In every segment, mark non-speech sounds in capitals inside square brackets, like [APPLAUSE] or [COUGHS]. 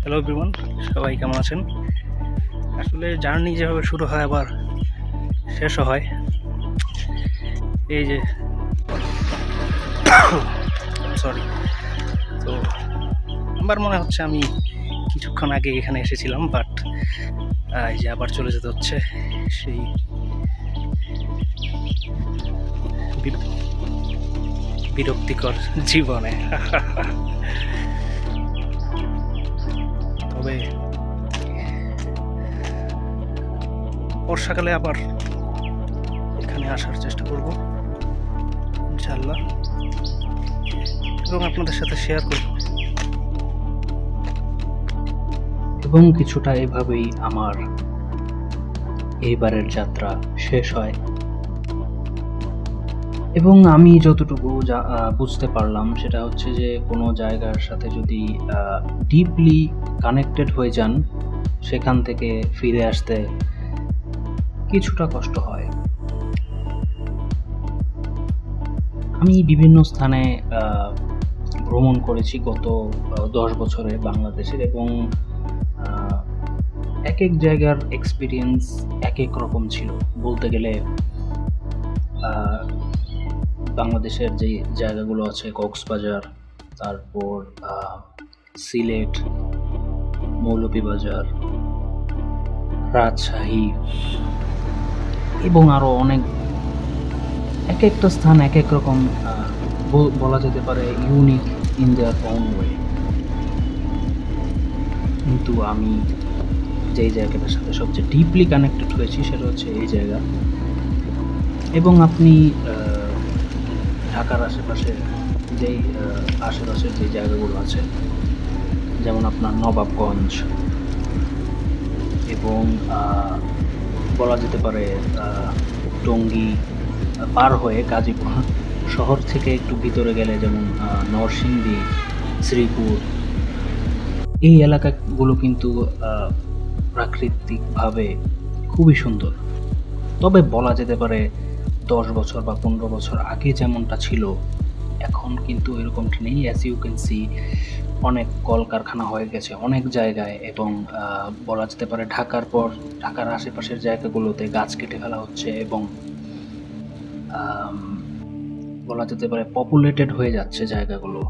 Hello বিমান সবাই কেমন আছেন? আসলে জার্নি যেভাবে শুরু হয়, আবার শেষও হয়। এই যে [COUGHS] সরি তো, আমার মনে হচ্ছে আমি কিছুক্ষণ আগে এখানে এসেছিলাম বাট এই যে আবার চলে যেতে হচ্ছে, সেই বিরক্তিকর জীবনে। তবে বর্ষাকালে আবার এখানে আসার চেষ্টা করব ইনশাল্লাহ এবং আপনাদের সাথে শেয়ার করব। এবং কিছুটা এভাবেই আমার এইবারের যাত্রা শেষ হয়। এবং আমি যতটুকু যা- বুঝতে পারলাম, সেটা হচ্ছে যে কোনো জায়গার সাথে যদি ডিপলি কানেক্টেড হয়ে যান, সেখান থেকে ফিরে আসতে কিছুটা কষ্ট হয়। আমি বিভিন্ন স্থানে ভ্রমণ করেছি গত দশ বছরে বাংলাদেশের এবং এক এক জায়গার এক্সপিরিয়েন্স এক এক রকম ছিল। বলতে গেলে বাংলাদেশের যে জায়গাগুলো আছে, কক্সবাজার, তারপর সিলেট, মৌলভীবাজার, রাজশাহী এবং আরও অনেক এক একটা স্থান এক এক রকম বলা যেতে পারে unique in their own way কিন্তু আমি যেই জায়গাটার সাথে সবচেয়ে ডিপলি কানেক্টেড হয়েছি সেটা হচ্ছে এই জায়গা। এবং আপনি ঢাকার আশেপাশে যেই আশেপাশের যে জায়গাগুলো আছে, যেমন আপনার নবাবগঞ্জ এবং বলা যেতে পারে টঙ্গী পার হয়ে গাজীপুর শহর থেকে একটু ভিতরে গেলে যেমন নরসিংদী, শ্রীপুর, এই এলাকাগুলো কিন্তু প্রাকৃতিকভাবে খুবই সুন্দর। তবে বলা যেতে পারে দশ বছর বা পনেরো বছর আগে যেমনটা ছিল এখন কিন্তু এরকমটা নেই। অ্যাজ ইউ ক্যান সি অনেক কলকারখানা হয়ে গেছে অনেক জায়গায় এবং বলা যেতে পারে ঢাকার পর ঢাকার আশেপাশের জায়গাগুলোতে গাছ কেটে ফেলা হচ্ছে এবং বলা যেতে পারে পপুলেটেড হয়ে যাচ্ছে জায়গাগুলো।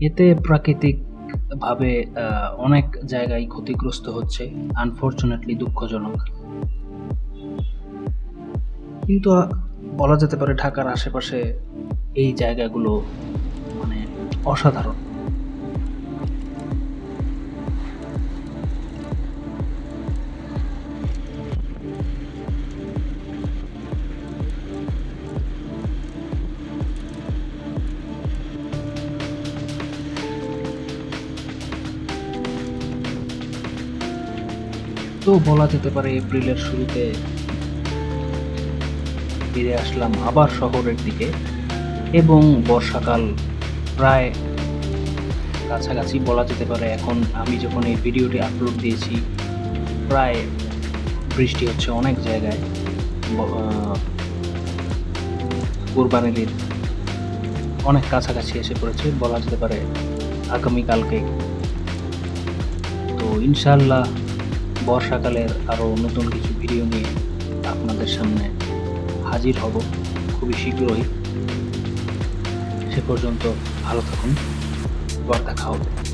এতে প্রাকৃতিকভাবে আহ, অনেক জায়গায় ক্ষতিগ্রস্ত হচ্ছে। আনফর্চুনেটলি দুঃখজনক। কিন্তু বলা যেতে পারে ঢাকার আশেপাশে এই জায়গাগুলো মানে অসাধারণ। তো বলা যেতে পারে এপ্রিলের শুরুতে ফিরে আসলাম আবার শহরের দিকে এবং বর্ষাকাল প্রায় কাছাকাছি বলা যেতে পারে। এখন আমি যখন এই ভিডিওটি আপলোড দিয়েছি, প্রায় বৃষ্টি হচ্ছে অনেক জায়গায় কোরবানির অনেক কাছাকাছি এসে পড়েছে, বলা যেতে পারে আগামীকালকে। তো ইনশাল্লাহ বর্ষাকালের আরও নতুন কিছু ভিডিও নিয়ে আপনাদের সামনে হাজির হব। খুবই শীঘ্রই। সে পর্যন্ত ভালো থাকুন। বর্তা হবে।